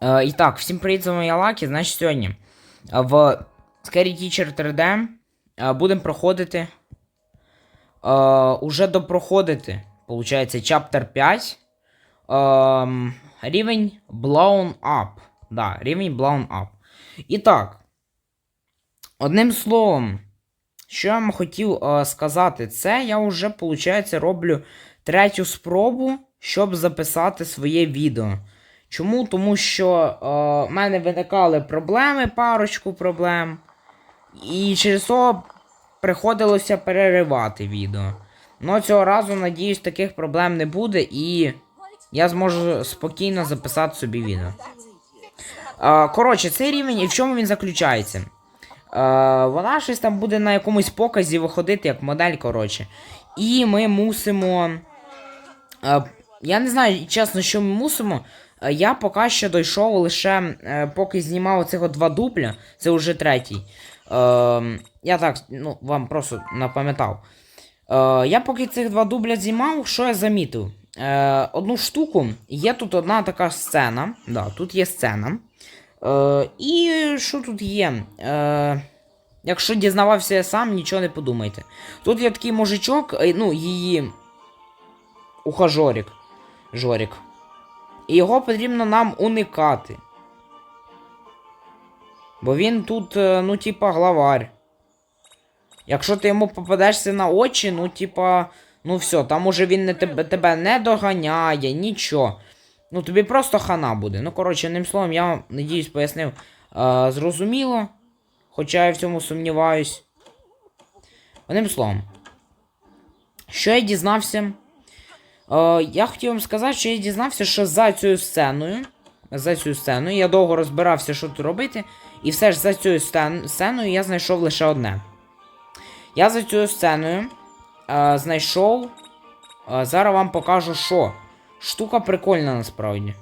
І так, всім привіт, з вами я Лакі. Значить, сьогодні е, в Scary Teacher 3D е, будемо проходити. Уже допроходити, виходить, Chapter 5. Ем, рівень Blown Up. Да, рівень Blown Up. І так. Одним словом, що я вам хотів е, сказати, це я вже, виходить, роблю третю спробу, щоб записати своє відео. Чому? Тому що е, в мене виникали проблеми, парочку проблем. І через то приходилося переривати відео. Ну цього разу, надіюсь, таких проблем не буде, і я зможу спокійно записати собі відео. Е, коротше, цей рівень і в чому він заключається? Е, вона щось там буде на якомусь показі виходити як модель, коротше. І ми мусимо. Е, я не знаю, чесно, що ми мусимо. Е, Я поки що дійшов лише е, поки знімав от два дупля, це вже третій. Е, я так, ну, вам просто напам'ятав. Е, я поки цих два дубля знімав, що я замітив? Одну штуку, є тут одна така сцена. Да, тут є сцена. І що тут є? Якщо дізнавався я сам, нічого не подумайте. Тут є такий мужичок, ну, її ухажорик. Жорик. І його потрібно нам уникати. Бо він тут, е, ну, типа, главарь. Якщо ти йому попадешся на очі, ну, типа, ну все, там уже він не тебе, тебе не доганяє, нічого. Ну, тобі просто хана буде. Ну, коротше, одним словом, я надіюсь, пояснив е, зрозуміло. Хоча я в цьому сумніваюсь. Одним словом. Що я дізнався? Е, я хотів вам сказати, що я дізнався, що за цією сценою. За цю сценою я довго розбирався, що тут робити. І все ж за цією сценою я знайшов лише одне. Я за цією сценою е, знайшов. Е, зараз вам покажу, що. Штука прикольна насправді.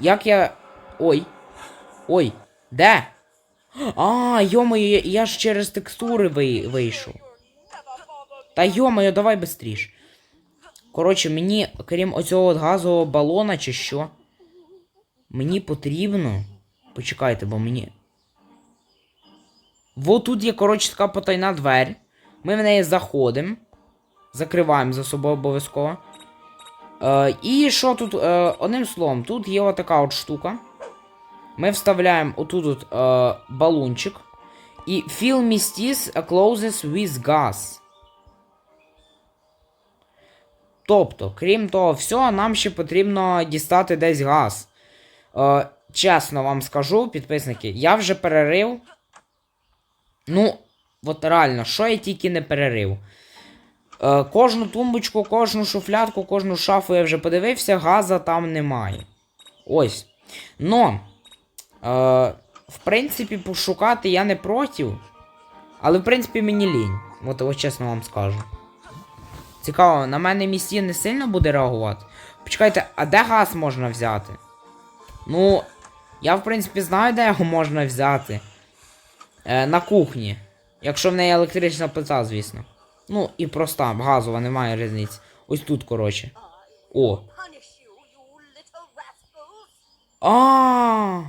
Як я. Ой. Ой. Де? А, йомаю, я, ж через текстури вий, вийшов. Та йомаю, давай бистріш. Коротше, мені, крім оцього газового балона чи що. Мені потрібно. Почекайте, бо мені. Вот тут є, коротше, така потайна двері. Ми в неї заходимо. Закриваємо за собою обов'язково. Е, і що тут, е, одним словом, тут є отака от штука. Ми вставляємо отут от, е, балончик. І fill mistis closes with gas. Тобто, крім того всього, нам ще потрібно дістати десь газ. Е, чесно вам скажу, підписники, я вже перерив. Ну, от реально, що я тільки не перерив. Е, кожну тумбочку, кожну шуфлядку, кожну шафу я вже подивився, газа там немає. Ось. Но, е, в принципі, пошукати я не проти. Але, в принципі, мені лінь. От, от чесно вам скажу. Цікаво, на мене місті не сильно буде реагувати. Почекайте, а де газ можна взяти? Ну, я в принципі знаю, де його можна взяти. Е, на кухні. Якщо в неї електрична плита, звісно. Ну, і проста, газова, немає різниці. Ось тут, коротше. О. you, you. А.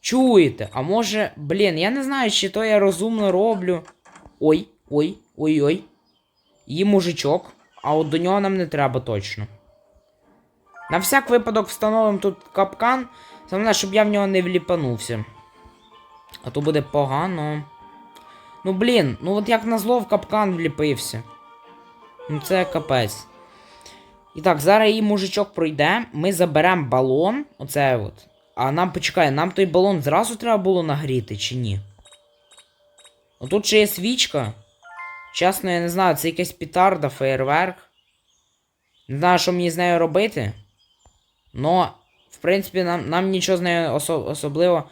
Чуєте? А може, блін, я не знаю, чи то я розумно роблю. Ой, ой, ой-ой. Є мужичок, а от до нього нам не треба точно. На всяк випадок встановимо тут капкан, головне, щоб я в нього не вліпанувся. А то буде погано. Ну блін, ну от як назло в капкан вліпився. Ну це капець. І так, зараз її мужичок пройде, ми заберемо балон. Оце от. А нам почекай, нам той балон зразу треба було нагріти, чи ні? Отут ще є свічка. Чесно, я не знаю, це якась петарда, феєрверк. Не знаю, що мені з нею робити. Но, в принципі, нам, нам нічого з нею осо- особливо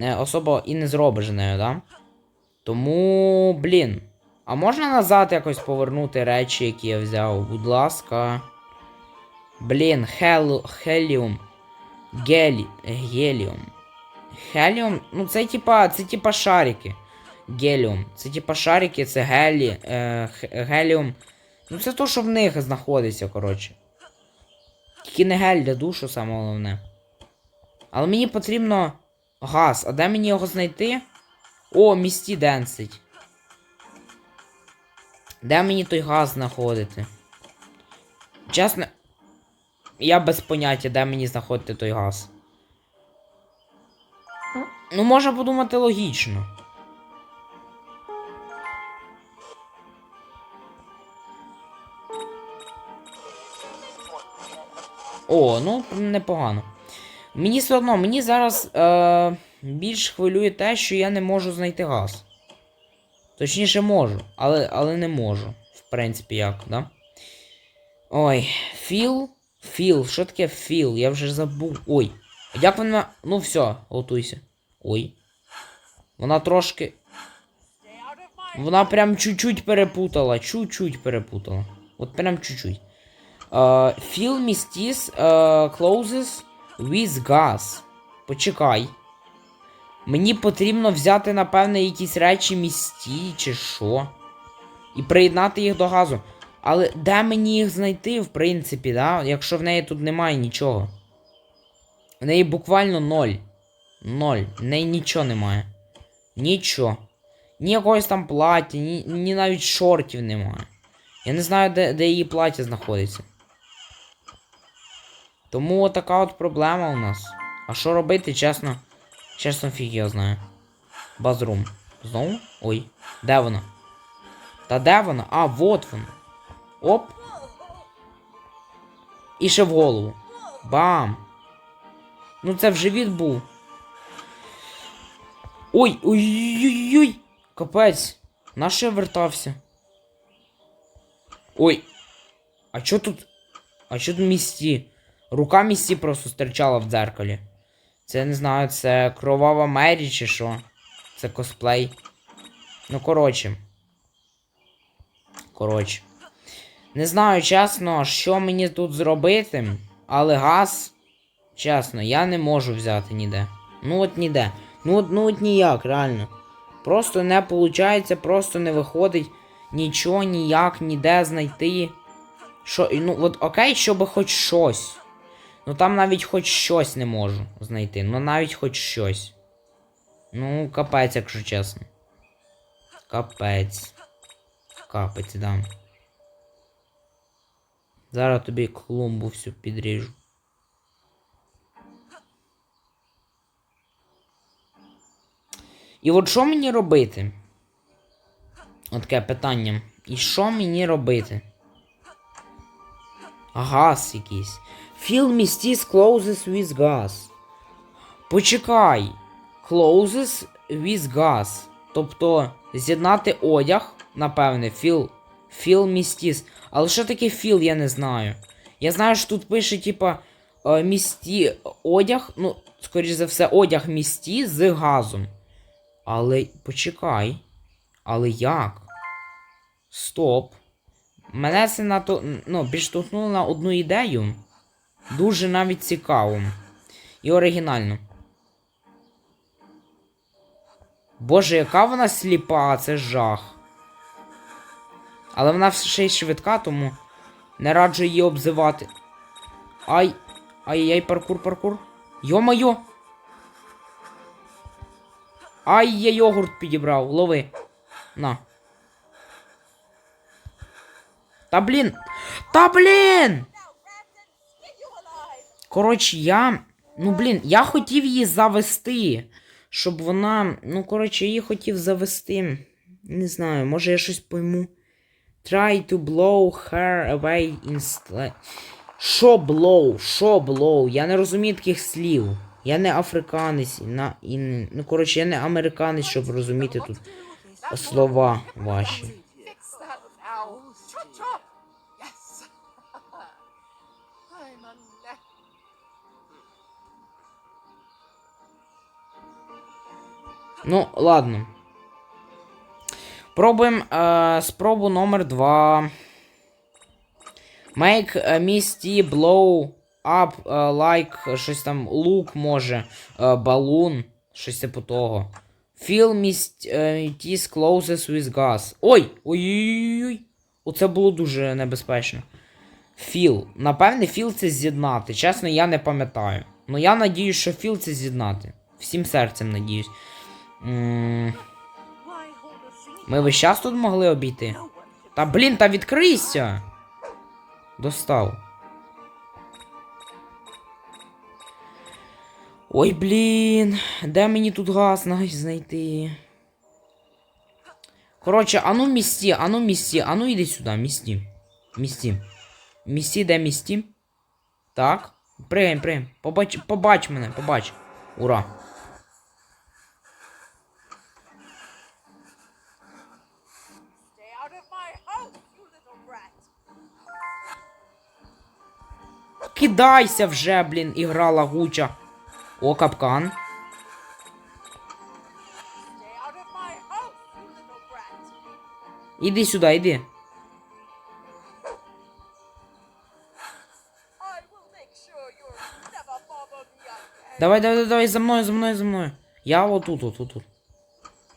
е, особо і не зробиш з нею, да? Тому, блін. А можна назад якось повернути речі, які я взяв? Будь ласка. Блін, хел... хеліум. Гелі... Геліум. Хеліум. Ну, це типа. Це типа шарики. Геліум. Це типа шарики, це гелі. Е, геліум. Ну це то, що в них знаходиться, коротше. Тільки не гель для душу, саме головне. Але мені потрібно газ. А де мені його знайти? О, місті денсить. Де мені той газ знаходити? Чесно. Я без поняття, де мені знаходити той газ. Ну, можна подумати логічно. О, ну непогано. Мені все одно, мені зараз е, більш хвилює те, що я не можу знайти газ. Точніше можу, але, але не можу. В принципі, як, да? Ой, філ. Філ, що таке філ? Я вже забув. Ой. Як вона. Ну все, готуйся. Ой. Вона трошки. Вона прям чуть-чуть перепутала. Чуть-чуть перепутала. От прям чуть-чуть. Uh, fill mistis uh, closes with gas. Почекай. Мені потрібно взяти, напевне, якісь речі місті чи що. І приєднати їх до газу. Але де мені їх знайти, в принципі, да? якщо в неї тут немає нічого. В неї буквально ноль. Ноль. В неї нічого немає. Нічого. Ні якогось там плаття, ні, ні навіть шортів немає. Я не знаю, де, де її плаття знаходиться. Тому така от проблема у нас. А що робити, чесно? Чесно, фіг я знаю. Базрум. Знову? Ой. Де вона? Та де вона? А, вот вона. Оп. І ще в голову. Бам. Ну це в живіт був. Ой, ой-ой-ой. Капець. На що я вертався? Ой. А чо тут. А чо тут місті? Рука місті просто стирчала в дзеркалі. Це не знаю, це кровава Мері чи що? Це косплей. Ну, коротше. Коротше. Не знаю, чесно, що мені тут зробити, але газ. Чесно, я не можу взяти ніде. Ну от ніде. Ну от, ну от ніяк, реально. Просто не виходить, просто не виходить нічого ніяк, ніде знайти. Що, ну от окей, щоб хоч щось. Ну там навіть хоч щось не можу знайти. Ну навіть хоч щось. Ну, капець, якщо чесно. Капець. Капець, да. Зараз тобі клумбу всю підріжу. І от що мені робити? От таке питання. І що мені робити? Газ якийсь. Fill mistis closes with gas. Почекай. Closes with gas. Тобто з'єднати одяг, напевне, fill, fill mistis. Але що таке fill, я не знаю. Я знаю, що тут пише, типа, е, місті одяг, ну, скоріш за все, одяг місті з газом. Але почекай. Але як? Стоп. Мене це на то, ну, підштовхнуло на одну ідею. Дуже навіть цікаво. І оригінально. Боже, яка вона сліпа, це жах. Але вона ще й швидка, тому не раджу її обзивати. Ай. Ай-яй, паркур, паркур. Йо-моє! Ай, я йогурт підібрав, лови. На. Та блін. Та блін! Коротше, я. Ну, блін, я хотів її завести. Щоб вона. Ну, коротше, її хотів завести. Не знаю, може я щось пойму. Try to blow her away instead. Що blow? Що blow? Я не розумію таких слів. Я не африканець, на, і, ну коротше, я не американець, щоб розуміти тут слова ваші. Ну, ладно. Пробуємо е, спробу номер 2. Make misty blow up е, like щось там лук може. е, балун. Щось типу того. Fill mist, е, closes with gas. Ой! Ой-ой-ой! Оце було дуже небезпечно. Філ. Напевне, філ це з'єднати. Чесно, я не пам'ятаю. Ну я надіюсь, що Філ це з'єднати. Всім серцем надіюсь. Ми весь час тут могли обійти. Та блін, та відкрийся! Достав. Ой, блін, де мені тут газ най- знайти? Коротше, ану місті, ану місті, ану іди сюди, місті. Місті. Місті, де місті? Так. Пригай, пригай. Побач, побач мене, побач. Ура. Кидайся вже, блін, ігра лагуча. О, капкан. Іди сюди, іди. Давай, давай, давай, за мною, за мною, за мною. Я отут, отут, отут.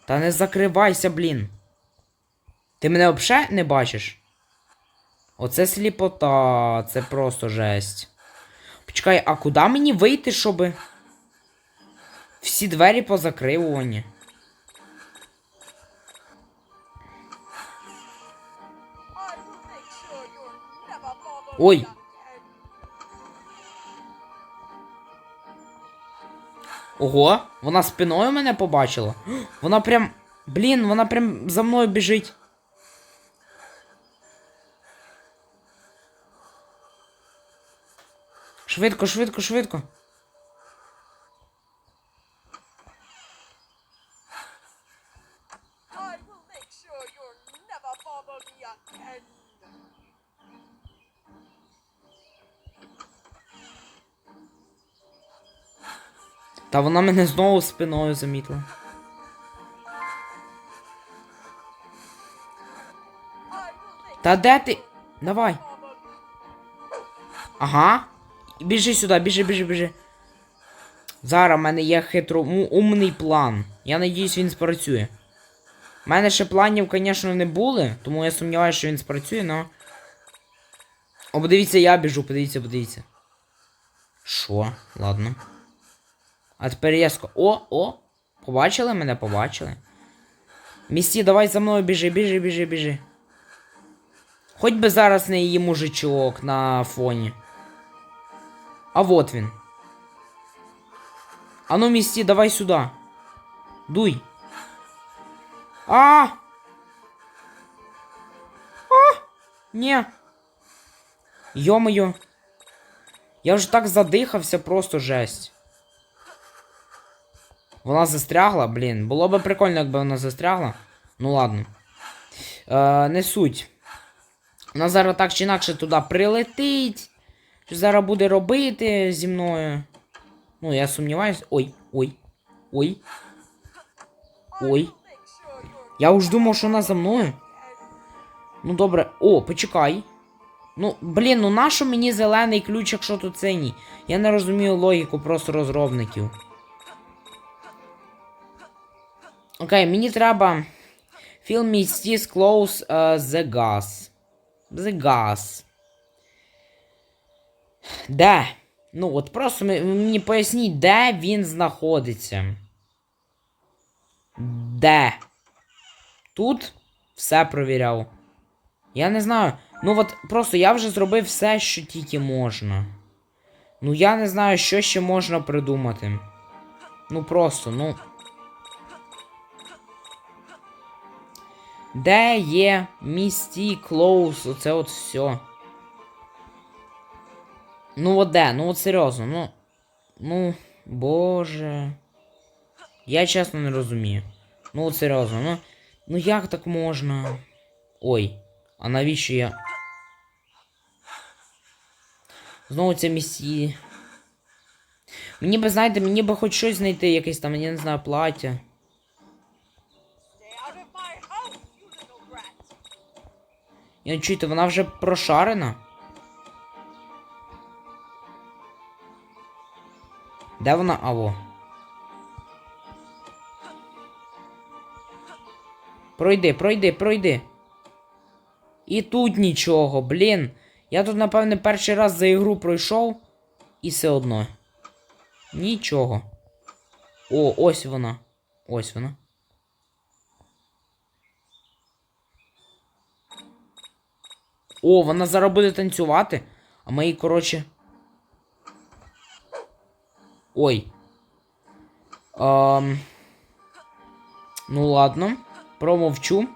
Та не закривайся, блін. Ти мене взагалі не бачиш? Оце сліпота, це просто жесть. Почекай, а куди мені вийти, щоб. Всі двері позакривувані. Ой. Ого, вона спиною мене побачила. Вона прям. Блін, вона прям за мною біжить. Швидко, швидко, швидко. Та вона мене знову спиною замітила. Та де ти? Давай. Ага. Біжи сюди, біжи, біжи, біжи. Зараз в мене є хитро умний план. Я надіюсь, він спрацює. У мене ще планів, звісно, не були, тому я сумніваюся, що він спрацює, но. О, подивіться, я біжу, подивіться, подивіться. Що? Ладно. А тепер різко. О, о! Побачили мене? Побачили. Місті, давай за мною біжи, біжи, біжи, біжи. Хоч би зараз не її мужичок на фоні. А вот він. А ну, місті, давай сюди. Дуй. А! А! Ні. Йо-моє. Я вже так задихався, просто жесть. Вона застрягла, блін. Було би прикольно, якби вона застрягла. Ну ладно. Е, не суть. Вона зараз так чи інакше туди прилетить. Що зараз буде робити зі мною. Ну, я сумніваюсь. Ой, ой, ой. Ой. Я уж думав, що вона за мною. Ну добре. О, почекай. Ну, блін, ну нащо мені зелений ключ, якщо тут синій? Я не розумію логіку просто розробників. Окей, мені треба. Fill me stis close uh, the gas. The gas. Де? Ну, от просто мені поясніть, де він знаходиться. Де? Тут все провіряв. Я не знаю. Ну от просто я вже зробив все, що тільки можна. Ну я не знаю, що ще можна придумати. Ну просто, ну. Де є місті Клоус? Оце от все. Ну от де? Ну от серйозно, ну. Ну, боже. Я чесно не розумію. Ну от серйозно, ну. Ну як так можна? Ой, а навіщо я. Знову це місії. Мені би, знаєте, мені би хоч щось знайти, якесь там, я не знаю, плаття. Я чуєте, вона вже прошарена. Де вона? Аво. Пройди, пройди, пройди. І тут нічого, блін. Я тут, напевне, перший раз за ігру пройшов. І все одно. Нічого. О, ось вона. Ось вона. О, вона зараз буде танцювати. А ми її, коротше. Ой. Ем... Ну ладно. Промовчу.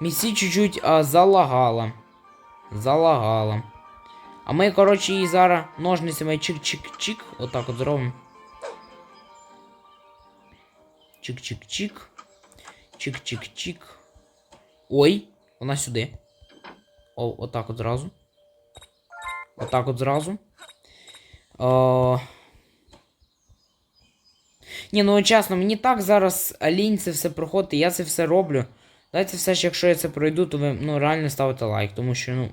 Місі чуть-чуть а, залагала. Залагала. А ми, коротше, її зараз ножницями чик-чик-чик. Отак от зробимо. Чик-чик-чик. Чик-чик-чик. Ой, вона сюди. О, отак от зразу. Отак от зразу. О... Ні, ну чесно, мені так зараз лінь це все проходити, я це все роблю. Дайте все ж, якщо я це пройду, то ви ну, реально ставите лайк, тому що, ну.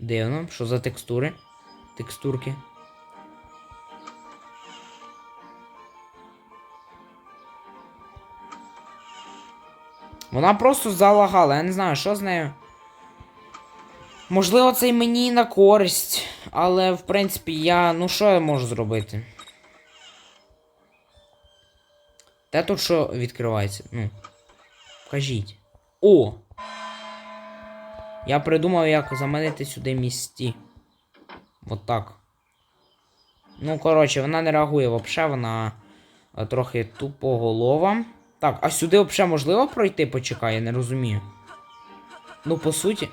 Дивно, що за текстури? Текстурки. Вона просто залагала, я не знаю, що з нею. Можливо, це й мені на користь, але в принципі я. Ну що я можу зробити? Де тут що відкривається? Ну. Кажіть. О! Я придумав, як заманити сюди місті. От так. Ну, коротше, вона не реагує взагалі, вона е, трохи тупоголова. Так, а сюди взагалі можливо пройти? Почекай, я не розумію. Ну, по суті.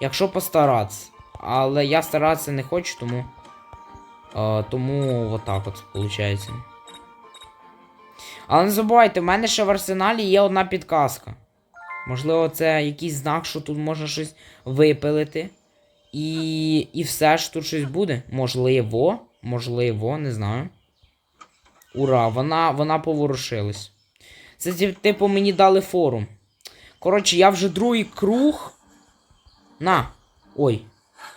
Якщо постаратися. Але я старатися не хочу, тому. Е, тому отак от, виходить. Але не забувайте, в мене ще в арсеналі є одна підказка. Можливо, це якийсь знак, що тут можна щось випилити. І. І все ж тут щось буде. Можливо. Можливо, не знаю. Ура, вона вона поворушилась. Це типу мені дали форум. Коротше, я вже другий круг. На. Ой.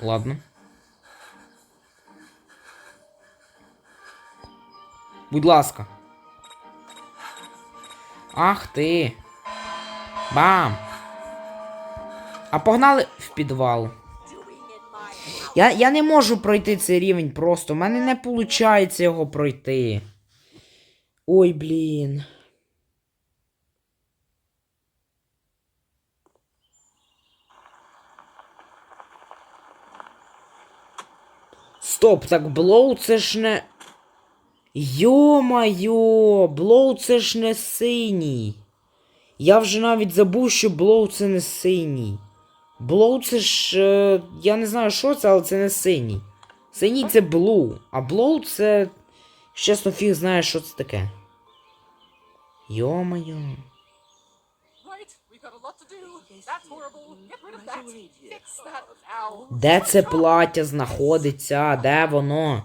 Ладно. Будь ласка. Ах ти. Бам! А погнали в підвал. Я, я не можу пройти цей рівень просто. У мене не виходить його пройти. Ой, блін. Стоп, так блоу це ж не. Йо-майо, блоу це ж не синій. Я вже навіть забув, що блоу це не синій. Блоу це ж. Е, я не знаю, що це, але це не синій. Синій це блу, а блоу це. Чесно, фіг знає, що це таке. Йо-майо. Де це плаття знаходиться? Де воно?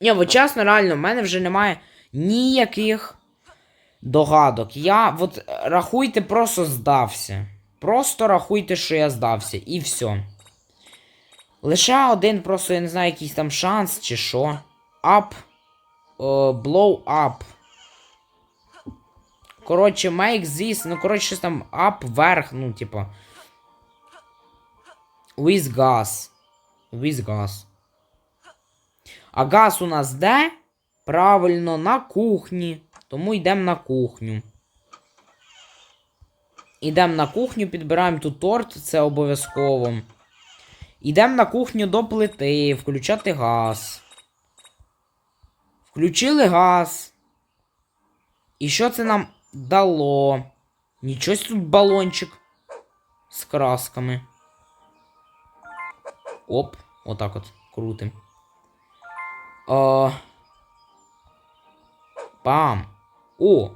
Ні, от чесно, реально, в мене вже немає ніяких догадок. Я от е, рахуйте, просто здався. Просто рахуйте, що я здався, і все. Лише один, просто я не знаю, якийсь там шанс чи що. Up. Blow up. Коротше, make this, ну коротше, щось там up, вверх, ну, типа. With gas. With gas. А газ у нас де? Правильно, на кухні. Тому йдемо на кухню. Йдемо на кухню, підбираємо тут торт, це обов'язково. Йдемо на кухню до плити, включати газ. Включили газ. І що це нам дало? Нічого тут балончик з красками. Оп, отак от крутим. О. Бам. О!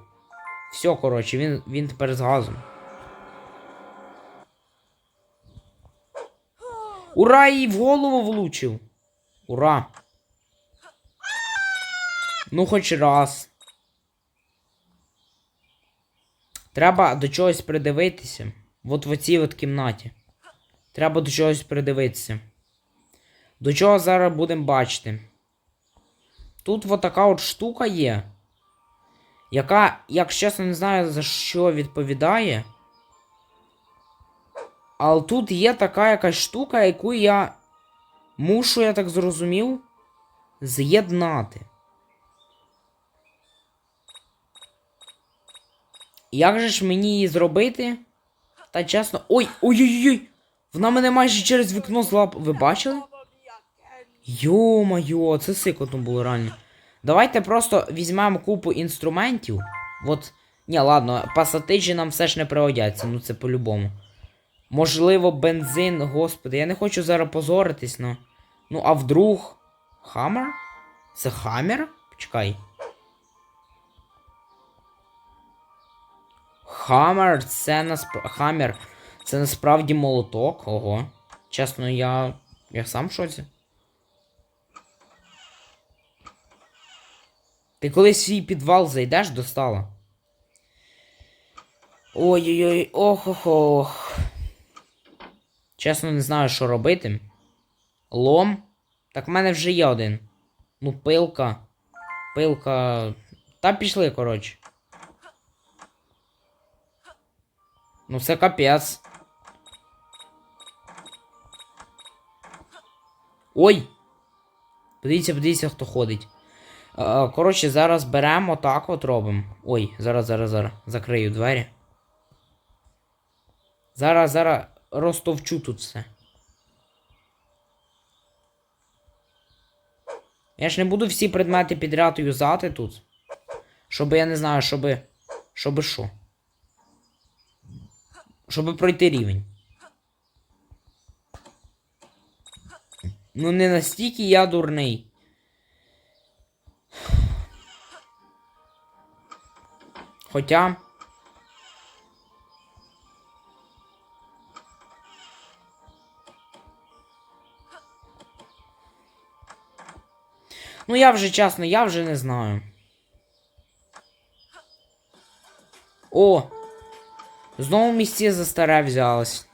Все, коротше, він, він тепер з газом. Ура! Їй в голову влучив. Ура! Ну, хоч раз. Треба до чогось придивитися. От в оцій от кімнаті. Треба до чогось придивитися. До чого зараз будемо бачити. Тут от така от штука є. Яка, як чесно, не знаю за що відповідає. Але тут є така якась штука, яку я мушу, я так зрозумів, з'єднати. Як же ж мені її зробити? Та чесно. Ой! Ой-ой-ой! Вона мене майже через вікно злап. Ви бачили? Йо-моє, це сикотно було реально. Давайте просто візьмемо купу інструментів. От. Ні, ладно, пасатижі нам все ж не пригодяться, ну це по-любому. Можливо, бензин, господи, я не хочу зараз позоритись, ну. Ну, а вдруг. Хаммер? Це хаммер? Почекай. Хаммер, це насп... Хаммер. Це насправді молоток. Ого. Чесно, я. Я сам в шоці. Ти коли свій підвал зайдеш, достала. Ой-ой-ой, ох-ох-ох. Чесно, не знаю, що робити. Лом. Так в мене вже є один. Ну, пилка. Пилка. Та пішли, коротше. Ну, це капець. Ой! Подивіться, подивіться, хто ходить. Е, Коротше, зараз беремо так от робимо. Ой, зараз, зараз, зараз. Закрию двері. Зараз, зараз розтовчу тут все. Я ж не буду всі предмети підряд юзати тут. Щоб я не знаю, щоби. Щоби що. Щоби пройти рівень. Ну не настільки я дурний. Хоча. Ну я вже чесно, я вже не знаю. О! Знову в місці за старе взялось.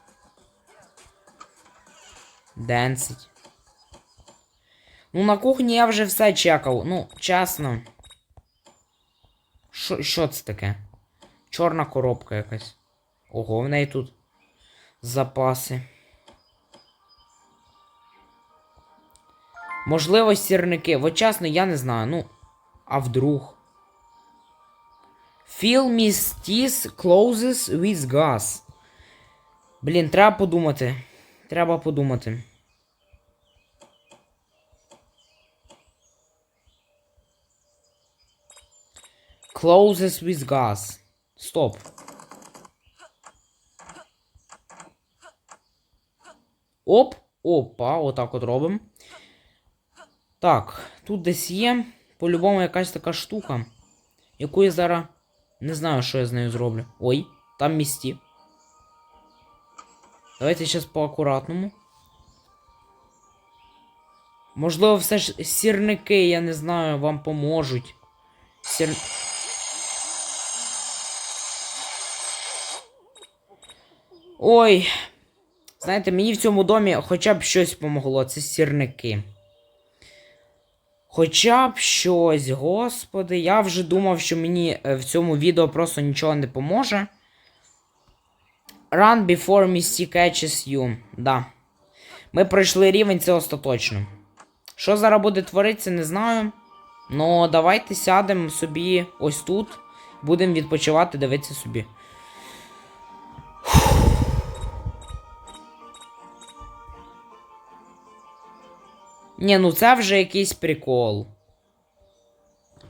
Денсить. Ну, на кухні я вже все чекав. Ну, чесно. Що, що це таке? Чорна коробка якась. Ого, в неї тут запаси. Можливо, сірники. От чесно, я не знаю. Ну, а вдруг. Fill mistis closes with gas. Блін, треба подумати. Треба подумати. Closes with gas. Стоп. Оп, опа, отак от робимо. Так, тут десь є. По-любому якась така штука, яку я зараз не знаю, що я з нею зроблю. Ой, там місті. Давайте зараз по акуратному. Можливо, все ж сірники, я не знаю, вам поможуть. Сір... Ой. Знаєте, мені в цьому домі хоча б щось помогло. Це сірники. Хоча б щось, господи, я вже думав, що мені е, в цьому відео просто нічого не поможе. Run before Misty catches you. Да. Ми пройшли рівень, це остаточно. Що зараз буде творитися, не знаю. Ну, давайте сядемо собі ось тут. Будемо відпочивати, дивитися собі. Ні, ну це вже якийсь прикол.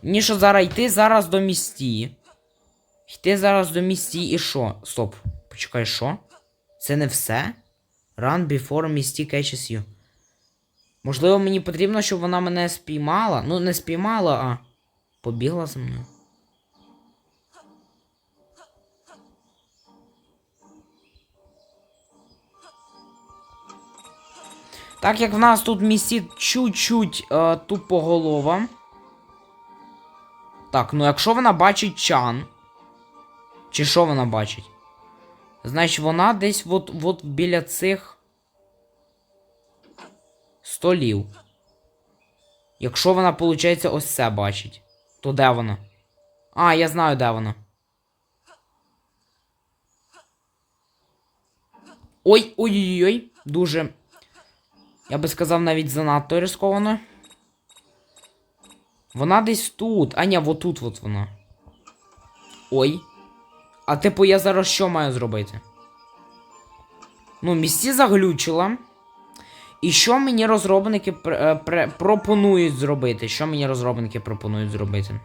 Ні, що зараз йти зараз до місті. Йти зараз до місті і що? Стоп. Почекай, що? Це не все? Run before місті catches you. Можливо, мені потрібно, щоб вона мене спіймала. Ну, не спіймала, а побігла за мною. Так як в нас тут в чуть-чуть е, тупоголова. Так, ну якщо вона бачить чан. Чи що вона бачить? Значить, вона десь от, от біля цих столів. Якщо вона, виходить, ось це бачить, то де вона? А, я знаю, де вона. Ой, ой-ой-ой, дуже. Я би сказав, навіть занадто ризиковано. Вона десь тут. А ні, отут от вона. Ой. А типу, я зараз що маю зробити? Ну, місці заглючила. І що мені розробники пр- е, пр- пропонують зробити? Що мені розробники пропонують зробити?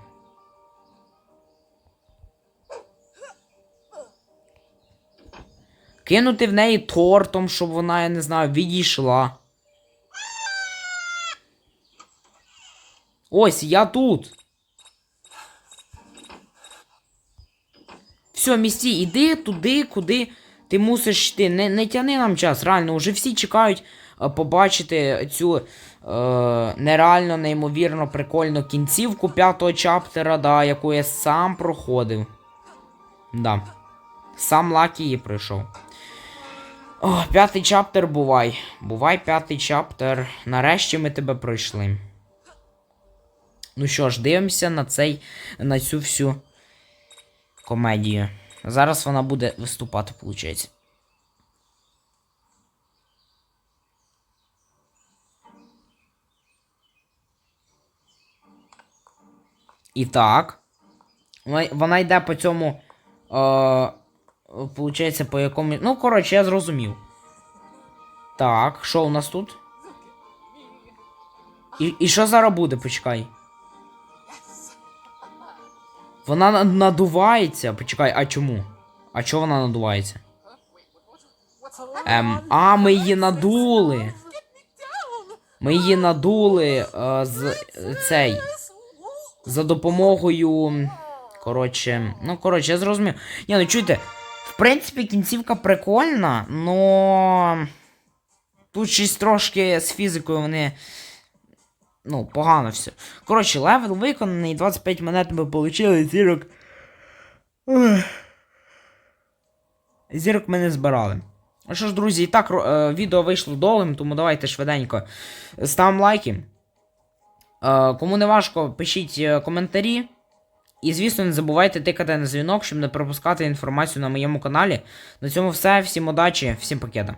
Кинути в неї тортом, щоб вона, я не знаю, відійшла. Ось, я тут. Все, місті, іди туди, куди ти мусиш йти. Не, не тяни нам час, реально, уже всі чекають е, побачити цю е, нереально, неймовірно прикольну кінцівку п'ятого чаптера, да, яку я сам проходив. Да. Сам Лакі її пройшов. О, п'ятий чаптер бувай. Бувай, п'ятий чаптер. Нарешті ми тебе пройшли. Ну що ж, дивимося на цей, на цю всю комедію. Зараз вона буде виступати, виходить. І так. Вона, йде по цьому. Е, Получається, по якому. Ну, коротше, я зрозумів. Так, що у нас тут? І, і що зараз буде, почекай. Вона надувається. Почекай, а чому? А чого вона надувається? Ем, а, ми її надули. Ми її надули е, з е, цей. За допомогою. Коротше. Ну, коротше, я зрозумів. Ні, ну чуйте, в принципі, кінцівка прикольна, но. Тут щось трошки з фізикою вони. Ну, погано все. Коротше, левел виконаний, 25 монет ми отримали, зірок. Зірок ми не збирали. Ну що ж, друзі, і так е, відео вийшло довгим, тому давайте швиденько ставимо лайки. Е, кому не важко, пишіть е, коментарі. І, звісно, не забувайте тикати на дзвінок, щоб не пропускати інформацію на моєму каналі. На цьому все. Всім удачі, всім пакета.